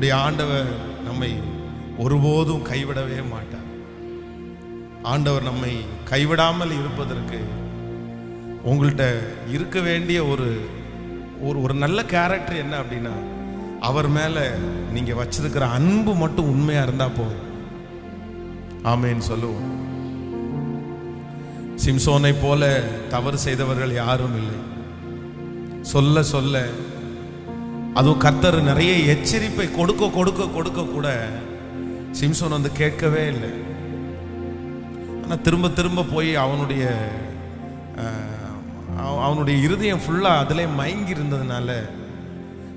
நம்முடைய ஆண்டவர் நம்மை ஒருபோதும் கைவிடவே மாட்டார். ஆண்டவர் நம்மை கைவிடாமல் இருப்பதற்கு உங்கள்கிட்ட இருக்க வேண்டிய ஒரு ஒரு ஒரு நல்ல கேரக்டர் என்ன அப்படின்னா அவர் மேலே நீங்கள் வச்சிருக்கிற அன்பு மட்டும் உண்மையாக இருந்தால் போதும். ஆமேன்னு சொல்லுவோம். சிம்சோனை போல தவறு செய்தவர்கள் யாரும் இல்லை. சொல்ல சொல்ல அதுவும் கர்த்தர் நிறைய எச்சரிப்பை கொடுக்க கொடுக்க கொடுக்க கூட சிம்சோன் வந்து கேட்கவே இல்லை. ஆனால் திரும்ப திரும்ப போய் அவனுடைய அவ- அவனுடைய இருதயம் ஃபுல்லாக அதிலே மயங்கி இருந்ததுனால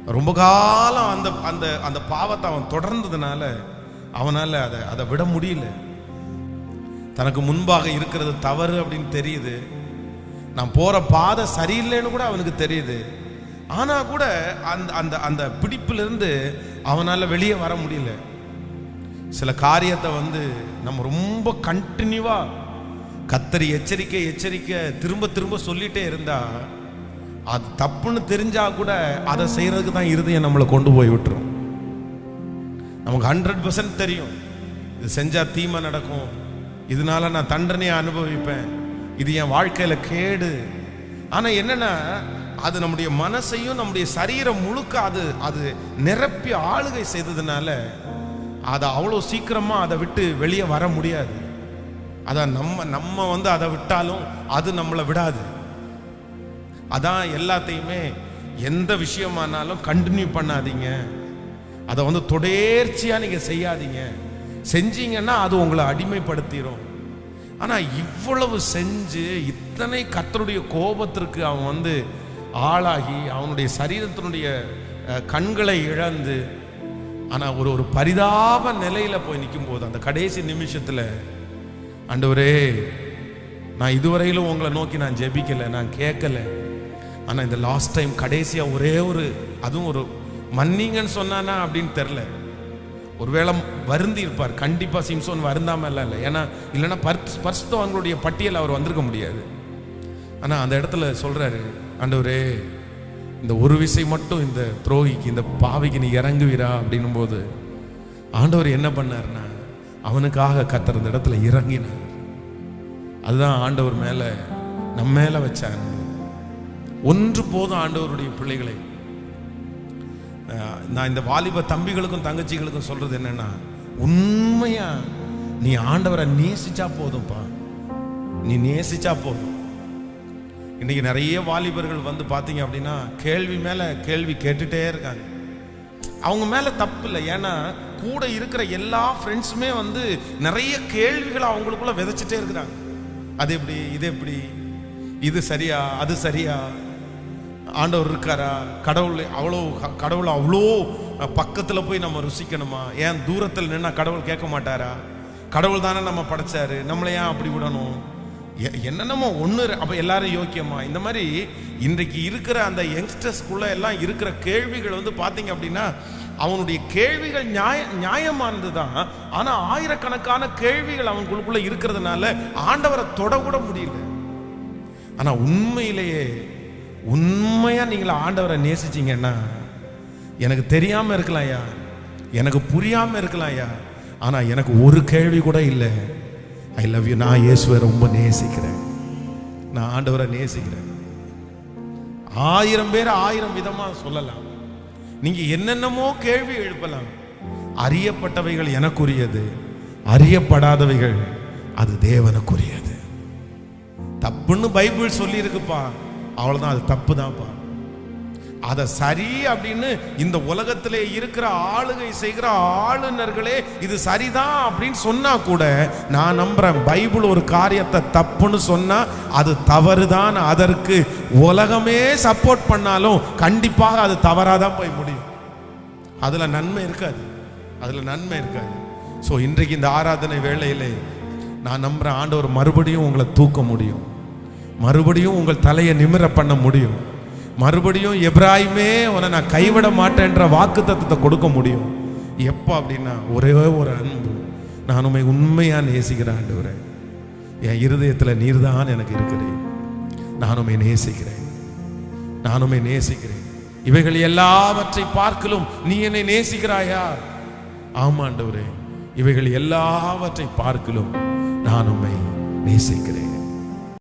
ரொம்ப காலம் அந்த அந்த அந்த பாவத்தை அவன் தொடர்ந்ததுனால அவனால் அதை அதை விட முடியல. தனக்கு முன்பாக இருக்கிறது தவறு அப்படின்னு தெரியுது. நான் போகிற பாதை சரியில்லைன்னு கூட அவனுக்கு தெரியுது. ஆனால் கூட அந்த அந்த அந்த பிடிப்பிலிருந்து அவனால் வெளியே வர முடியல. சில காரியத்தை வந்து நம்ம ரொம்ப கண்டினியூவாக கத்தரி எச்சரிக்கை எச்சரிக்கை திரும்ப திரும்ப சொல்லிட்டே இருந்தா அது தப்புன்னு தெரிஞ்சா கூட அதை செய்யறதுக்கு தான் இருதயம் நம்மளை கொண்டு போய் விட்டுரும். நமக்கு ஹண்ட்ரட் தெரியும். இது செஞ்சா தீமை நடக்கும். இதனால நான் தண்டனையை அனுபவிப்பேன். இது என் வாழ்க்கையில கேடு. ஆனா என்னன்னா அது நம்முடைய மனசையும் நம்முடைய சரீரம் முழுக்க அது அது நிரப்பி ஆளுகை செய்ததுனால அதை அவ்வளோ சீக்கிரமாக அதை விட்டு வெளியே வர முடியாது. அதான் நம்ம நம்ம வந்து அதை விட்டாலும் அது நம்மளை விடாது. அதான் எல்லாத்தையுமே எந்த விஷயமானாலும் கண்டினியூ பண்ணாதீங்க. அதை வந்து தொடர்ச்சியாக நீங்கள் செய்யாதீங்க. செஞ்சீங்கன்னா அது உங்களை அடிமைப்படுத்திடும் ஆனால் இவ்வளவு செஞ்சு இத்தனை கத்தருடைய கோபத்திற்கு அவன் வந்து ஆளாகி அவனுடைய சரீரத்தினுடைய கண்களை இழந்து ஆனால் ஒரு ஒரு பரிதாப நிலையில் போய் நிற்கும் போது அந்த கடைசி நிமிஷத்தில் ஆண்டவரே நான் இதுவரையிலும் உங்களை நோக்கி நான் ஜெபிக்கலை நான் கேட்கல. ஆனால் இந்த லாஸ்ட் டைம் கடைசியாக ஒரே ஒரு அதுவும் ஒரு மன்னிங்கன்னு சொன்னானா அப்படின்னு தெரில ஒருவேளை வருந்தி இருப்பார். கண்டிப்பாக சிம்சோன் வருந்தாமல் இல்லை இல்லை. ஏன்னா இல்லைன்னா பர்ஸ் பர்ஸ்தவங்களுடைய பட்டியல் அவர் வந்திருக்க முடியாது. ஆனால் அந்த இடத்துல சொல்கிறாரு ஆண்டவரே இந்த ஒரு விசை மட்டும் இந்த துரோகிக்கு இந்த பாவிக்கு நீ இறங்குவீரா அப்படின்னும் போது ஆண்டவர் என்ன பண்ணார்னா அவனுக்காக கத்துற இந்த இடத்துல இறங்கினார். அதுதான் ஆண்டவர் மேல நம்ம மேல வச்ச அன்பு. ஒன்று போதும் ஆண்டவருடைய பிள்ளைகளை. நான் இந்த வாலிப தம்பிகளுக்கும் தங்கச்சிகளுக்கும் சொல்றது என்னன்னா உண்மையா நீ ஆண்டவரை நேசிச்சா போதும்ப்பா. நீ நேசிச்சா போதும். இன்றைக்கி நிறைய வாலிபர்கள் வந்து பார்த்தீங்க அப்படின்னா கேள்வி மேலே கேள்வி கேட்டுட்டே இருக்காங்க. அவங்க மேலே தப்பு இல்லை. ஏன்னா கூட இருக்கிற எல்லா ஃப்ரெண்ட்ஸுமே வந்து நிறைய கேள்விகளை அவங்களுக்குள்ள விதைச்சிட்டே இருக்கிறாங்க. அது எப்படி இது எப்படி இது சரியா அது சரியா ஆண்டவர் இருக்காரா கடவுள் அவ்வளோ கடவுள் அவ்வளோ பக்கத்தில் போய் நம்ம ருசிக்கணுமா? ஏன் தூரத்தில் நின்னா கடவுள் கேட்க மாட்டாரா? கடவுள் தானே நம்ம படைச்சாரு. நம்மளை ஏன் அப்படி விடணும்? என்னென்னமோ ஒன்று அப்போ எல்லாரும் யோக்கியமா? இந்த மாதிரி இன்றைக்கு இருக்கிற அந்த யங்ஸ்டர்ஸ்குள்ள எல்லாம் இருக்கிற கேள்விகள் வந்து பார்த்தீங்க அப்படின்னா அவனுடைய கேள்விகள் நியாய நியாயமானது தான் ஆனால் ஆயிரக்கணக்கான கேள்விகள் அவங்களுக்குள்ள இருக்கிறதுனால ஆண்டவரை தொடக்கூட முடியல. ஆனால் உண்மையிலேயே உண்மையாக நீங்கள் ஆண்டவரை நேசிச்சிங்கன்னா எனக்கு தெரியாமல் இருக்கலாம் ஐயா. எனக்கு புரியாமல் இருக்கலாம் ஐயா. ஆனால் எனக்கு ஒரு கேள்வி கூட இல்லை. ஐ லவ் யூ நான் இயேசுவை ரொம்ப நேசிக்கிறேன். நான் ஆண்டவரை நேசிக்கிறேன். ஆயிரம் பேர் ஆயிரம் விதமா சொல்லலாம். நீங்க என்னென்னமோ கேள்வி எழுப்பலாம். அறியப்பட்டவைகள் எனக்குரியது. அறியப்படாதவைகள் அது தேவனுக்குரியது. தப்புன்னு பைபிள் சொல்லியிருக்குப்பா. அவ்வளோதான் அது தப்பு தான்ப்பா அதை சரி அப்படின்னு இந்த உலகத்திலே இருக்கிற ஆளுகை செய்கிற ஆளுநர்களே இது சரிதான் அப்படின்னு சொன்னா கூட நான் நம்புறேன் பைபிள் ஒரு காரியத்தை தப்புன்னு சொன்னா அது தவறுதான் அதற்கு. உலகமே சப்போர்ட் பண்ணாலும் கண்டிப்பாக அது தவறாதான் போய் முடியும். அதுல நன்மை இருக்காது. அதுல நன்மை இருக்காது. ஸோ இன்றைக்கு இந்த ஆராதனை வேளையிலே நான் நம்புறேன் ஆண்டவர் மறுபடியும் உங்களை தூக்க முடியும். மறுபடியும் உங்கள் தலையை நிமிர பண்ண முடியும். மறுபடியும் எப்ராயுமே உன நான் கைவிட மாட்டேன்ற வாக்கு தத்துவத்தை கொடுக்க முடியும். எப்போ அப்படின்னா ஒரே ஒரு அன்பு. நான் உண்மை உண்மையாக நேசிக்கிறேன் ஆண்டவரே. என் இருதயத்தில் நீர் தான் எனக்கு இருக்கிறேன் நான் உண்மை நேசிக்கிறேன். நான் உண்மை நேசிக்கிறேன். இவைகள் எல்லாவற்றை பார்க்கலும் நீ என்னை நேசிக்கிறாயா? ஆமாண்டவரே இவைகள் எல்லாவற்றை பார்க்கலும் நான் உண்மை நேசிக்கிறேன்.